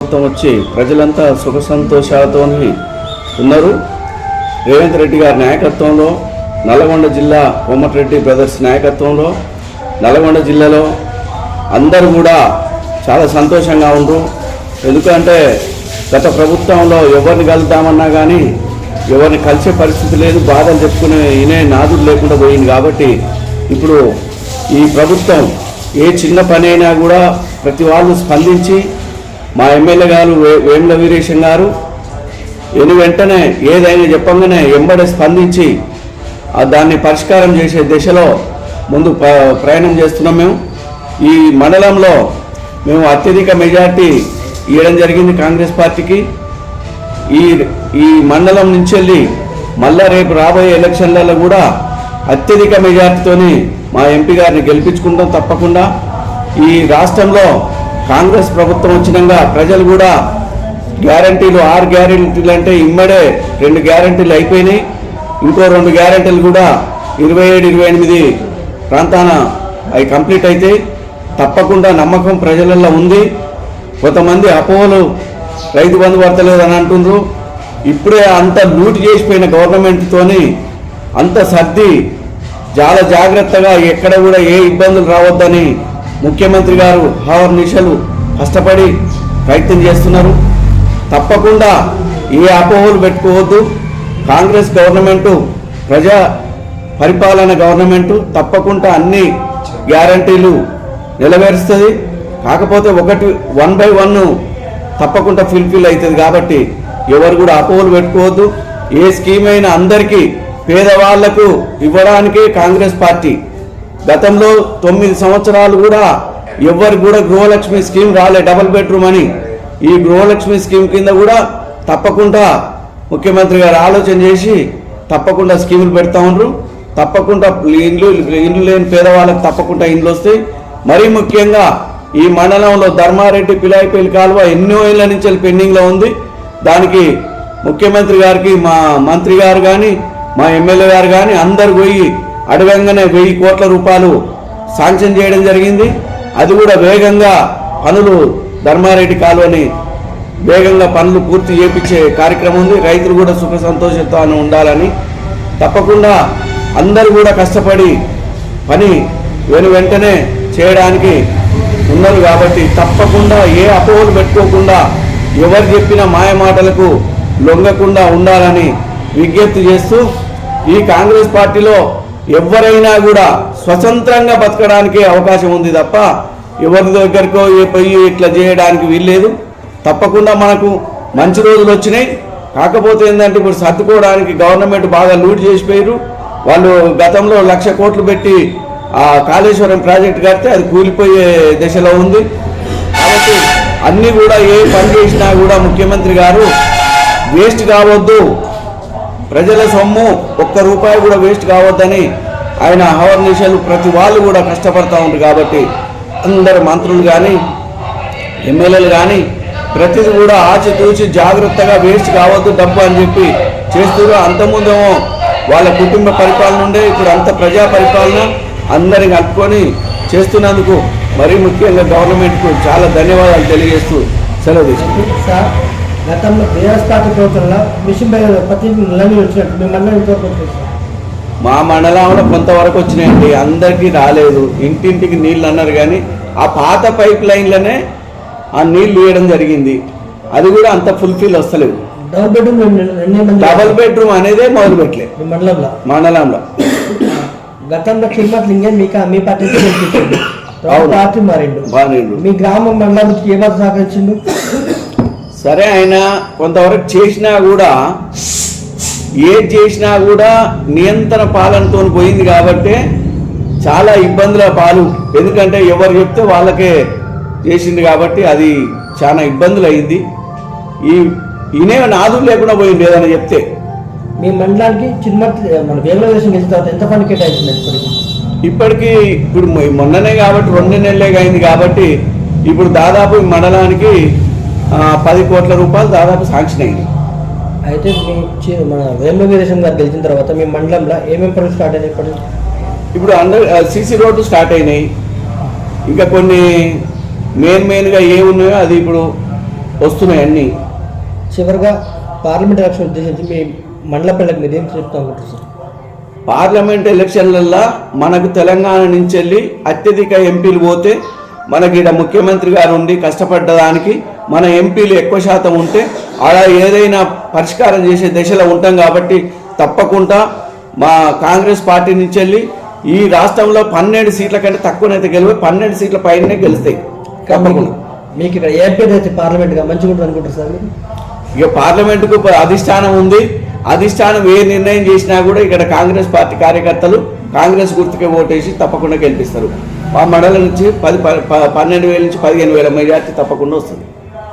ప్రభుత్వం వచ్చి ప్రజలంతా సుఖ సంతోషాలతో ఉన్నారు. రేవంత్ రెడ్డి గారి నాయకత్వంలో నల్గొండ జిల్లా కోమటిరెడ్డి బ్రదర్స్ నాయకత్వంలో నల్గొండ జిల్లాలో అందరూ కూడా చాలా సంతోషంగా ఉండరు ఎందుకంటే గత ప్రభుత్వంలో ఎవరిని కలుద్దామన్నా కానీ ఎవరిని కలిసే పరిస్థితి లేదు. బాధలు చెప్పుకునే ఇనే నాదుడు లేకుండా పోయింది కాబట్టి ఇప్పుడు ఈ ప్రభుత్వం ఏ చిన్న పని అయినా కూడా ప్రతి వాళ్ళు స్పందించి మా ఎమ్మెల్యే గారు వే- వేముల వీరేశం గారు ఎను వెంటనే ఏదైనా చెప్పంగానే ఎంబడే స్పందించి దాన్ని పరిష్కారం చేసే దిశలో ముందు ప్రయాణం చేస్తున్నాం మేము. ఈ మండలంలో మేము అత్యధిక మెజార్టీ ఇవ్వడం జరిగింది కాంగ్రెస్ పార్టీకి. ఈ ఈ మండలం నుంచి వెళ్ళి మళ్ళా రేపు రాబోయే ఎలక్షన్లలో కూడా అత్యధిక మెజార్టీతోని మా ఎంపీ గారిని గెలిపించుకుంటాం తప్పకుండా. ఈ రాష్ట్రంలో కాంగ్రెస్ ప్రభుత్వం వచ్చినాక ప్రజలు కూడా గ్యారంటీలు ఆరు గ్యారంటీలు అంటే ఇమ్మడే రెండు గ్యారంటీలు అయిపోయినాయి. ఇంకో రెండు గ్యారంటీలు కూడా ఇరవై ఏడు ఇరవై ఎనిమిది ప్రాంతాన అవి కంప్లీట్ అయితే తప్పకుండా నమ్మకం ప్రజలలో ఉంది. కొంతమంది అపోహలు రైతు బంధు పడతలేదు అని అంటుండ్రు. ఇప్పుడే అంత లూట్ చేసిపోయిన గవర్నమెంట్తోని అంత సర్ది చాలా జాగ్రత్తగా ఎక్కడ కూడా ఏ ఇబ్బందులు రావద్దని ముఖ్యమంత్రి గారు హావర్ నిషలు కష్టపడి ప్రయత్నం చేస్తున్నారు. తప్పకుండా ఏ అపోహలు పెట్టుకోవద్దు. కాంగ్రెస్ గవర్నమెంటు ప్రజా పరిపాలన గవర్నమెంటు తప్పకుండా అన్ని గ్యారంటీలు నెరవేరుస్తుంది కాకపోతే ఒకటి వన్ బై వన్ తప్పకుండా ఫుల్ఫిల్ అవుతుంది కాబట్టి ఎవరు కూడా అపోహలు పెట్టుకోవద్దు. ఏ స్కీమ్ అయినా అందరికీ పేదవాళ్ళకు ఇవ్వడానికి కాంగ్రెస్ పార్టీ గతంలో తొమ్మిది సంవత్సరాలు కూడా ఎవరికి కూడా గృహలక్ష్మి స్కీమ్ రాలే డబుల్ బెడ్రూమ్ అని. ఈ గృహలక్ష్మి స్కీమ్ కింద కూడా తప్పకుండా ముఖ్యమంత్రి గారు ఆలోచన చేసి తప్పకుండా స్కీములు పెడతా ఉండరు. తప్పకుండా ఇండ్లు ఇండ్లు లేని పేదవాళ్ళకి తప్పకుండా ఇండ్లు వస్తాయి. మరీ ముఖ్యంగా ఈ మండలంలో ధర్మారెడ్డి పిలాయిపల్లి కాలువ ఎన్నో ఏళ్ళ నుంచి పెండింగ్లో ఉంది. దానికి ముఖ్యమంత్రి గారికి మా మంత్రి గారు కానీ మా ఎమ్మెల్యే గారు కానీ అందరు పోయి అడగంగానే వెయ్యి కోట్ల రూపాయలు శాంక్షన్ చేయడం జరిగింది. అది కూడా వేగంగా పనులు ధర్మారెడ్డి కాలువని వేగంగా పనులు పూర్తి చేపించే కార్యక్రమం ఉంది. రైతులు కూడా సుఖ సంతోషంతో ఉండాలని తప్పకుండా అందరూ కూడా కష్టపడి పని వెను వెంటనే చేయడానికి ఉన్నారు కాబట్టి తప్పకుండా ఏ అపోహలు పెట్టుకోకుండా ఎవరు చెప్పిన మాయ మాటలకు లొంగకుండా ఉండాలని విజ్ఞప్తి చేస్తూ ఈ కాంగ్రెస్ పార్టీలో ఎవరైనా కూడా స్వతంత్రంగా బతకడానికి అవకాశం ఉంది తప్ప ఎవరి దగ్గరకో ఏ పోయి ఇట్లా చేయడానికి వీల్లేదు. తప్పకుండా మనకు మంచి రోజులు వచ్చినాయి. కాకపోతే ఏంటంటే ఇప్పుడు సర్దుకోవడానికి గవర్నమెంట్ బాగా లూట్ చేసిపోయారు వాళ్ళు గతంలో లక్ష కోట్లు పెట్టి ఆ కాళేశ్వరం ప్రాజెక్ట్ కడితే అది కూలిపోయే దశలో ఉంది. కాబట్టి అన్నీ కూడా ఏ పని చేసినా కూడా ముఖ్యమంత్రి గారు వేస్ట్ కావద్దు. ప్రజల సొమ్ము ఒక్క రూపాయి కూడా వేస్ట్ కావద్దని ఆయన అహర్నిశలు ప్రతి వాళ్ళు కూడా కష్టపడతా ఉంటారు కాబట్టి అందరు మంత్రులు కానీ ఎమ్మెల్యేలు కానీ ప్రతిది కూడా ఆచితూచి జాగ్రత్తగా వేస్ట్ కావద్దు డబ్బు అని చెప్పి చేస్తారు అంతకుముందేమో వాళ్ళ కుటుంబ పరిపాలన ఉండే ఇప్పుడు అంత ప్రజా పరిపాలన అందరిని కలుపుకొని చేస్తున్నందుకు మరీ ముఖ్యంగా గవర్నమెంట్కు చాలా ధన్యవాదాలు తెలియజేస్తూ సెలవు తీసుకుంటాం సార్ గతంలో బీఆర్ఎస్ పార్టీ ప్రభుత్వంలో మిషన్ భగీరథ ప్రతి నీళ్ళు వచ్చినట్టు మీ మండలం ఇంతవరకు మా మండలంలో కొంతవరకు వచ్చినాయండి అందరికీ రాలేదు. ఇంటింటికి నీళ్ళు అన్నారు కానీ ఆ పాత పైప్ లైన్లనే ఆ నీళ్ళు వేయడం జరిగింది. అది కూడా అంత ఫుల్ఫిల్ వస్తలేవు డబుల్ బెడ్రూమ్ డబల్ బెడ్రూమ్ అనేదే మొదలు పెట్టలే. మీ మండలంలో? మండలంలో. గతంలో తిరుమల లింగే మీకు మీ పార్టీ మారిండు. మీ గ్రామం మండలానికి ఏ పార్టీ సహకరించిండు సరే ఆయన కొంతవరకు చేసినా కూడా ఏది చేసినా కూడా నియంత్రణ పాలనతో పోయింది కాబట్టి చాలా ఇబ్బందుల పాలు. ఎందుకంటే ఎవరు చెప్తే వాళ్ళకే చేసింది కాబట్టి అది చాలా ఇబ్బందులు అయింది ఈ ఈయనే నాదులు లేకుండా పోయింది ఏదైనా చెప్తే. మీ మండలానికి చిన్నమర్తి మన వేముల దేశం గెలిచిన తర్వాత ఎంత ఫండ్ కేటాయించింది ఇప్పటికి? ఇప్పుడు మొన్ననే కాబట్టి రెండు నెలలే అయింది కాబట్టి ఇప్పుడు దాదాపు ఈ మండలానికి పది కోట్ల రూపాయలు దాదాపు శాంక్షన్ అయింది. అయితే మన వేముల వీరేశం గారు గెలిచిన తర్వాత మీ మండలంలో ఏమేమి పనులు స్టార్ట్ అయినాయి ఇప్పటికి ఇప్పుడు అండర్ సీసీ రోడ్డు స్టార్ట్ అయినాయి. ఇంకా కొన్ని మెయిన్ మెయిన్గా ఏ ఉన్నాయో అది ఇప్పుడు వస్తున్నాయి అన్నీ. చివరిగా పార్లమెంట్ ఎలక్షన్ ఉద్దేశించి మీ మండల పిల్లలకు మీరు ఏం చెప్తా సార్? పార్లమెంట్ ఎలక్షన్లల్లో మనకు తెలంగాణ నుంచి వెళ్ళి అత్యధిక ఎంపీలు పోతే మనకి ఇక్కడ ముఖ్యమంత్రి గారు ఉండి కష్టపడ్డదానికి మన ఎంపీలు ఎక్కువ శాతం ఉంటే అలా ఏదైనా పరిష్కారం చేసే దశలో ఉంటాం కాబట్టి తప్పకుండా మా కాంగ్రెస్ పార్టీ నుంచి వెళ్ళి ఈ రాష్ట్రంలో పన్నెండు సీట్ల కంటే తక్కువనైతే గెలిపి పన్నెండు సీట్ల పైనే గెలుస్తాయి. తప్పకుండా. మీకు ఇక్కడ ఏ పేరు అయితే పార్లమెంట్గా మంచిగా ఉంటుంది అనుకుంటారు సార్ ఇక పార్లమెంటుకు అధిష్టానం ఉంది. అధిష్టానం ఏ నిర్ణయం చేసినా కూడా ఇక్కడ కాంగ్రెస్ పార్టీ కార్యకర్తలు కాంగ్రెస్ గుర్తుకే ఓటేసి తప్పకుండా గెలిపిస్తారు. మా మండలం నుంచి పది పన్నెండు వేల నుంచి పదిహేను వేల మెజార్టీ తప్పకుండా వస్తుంది.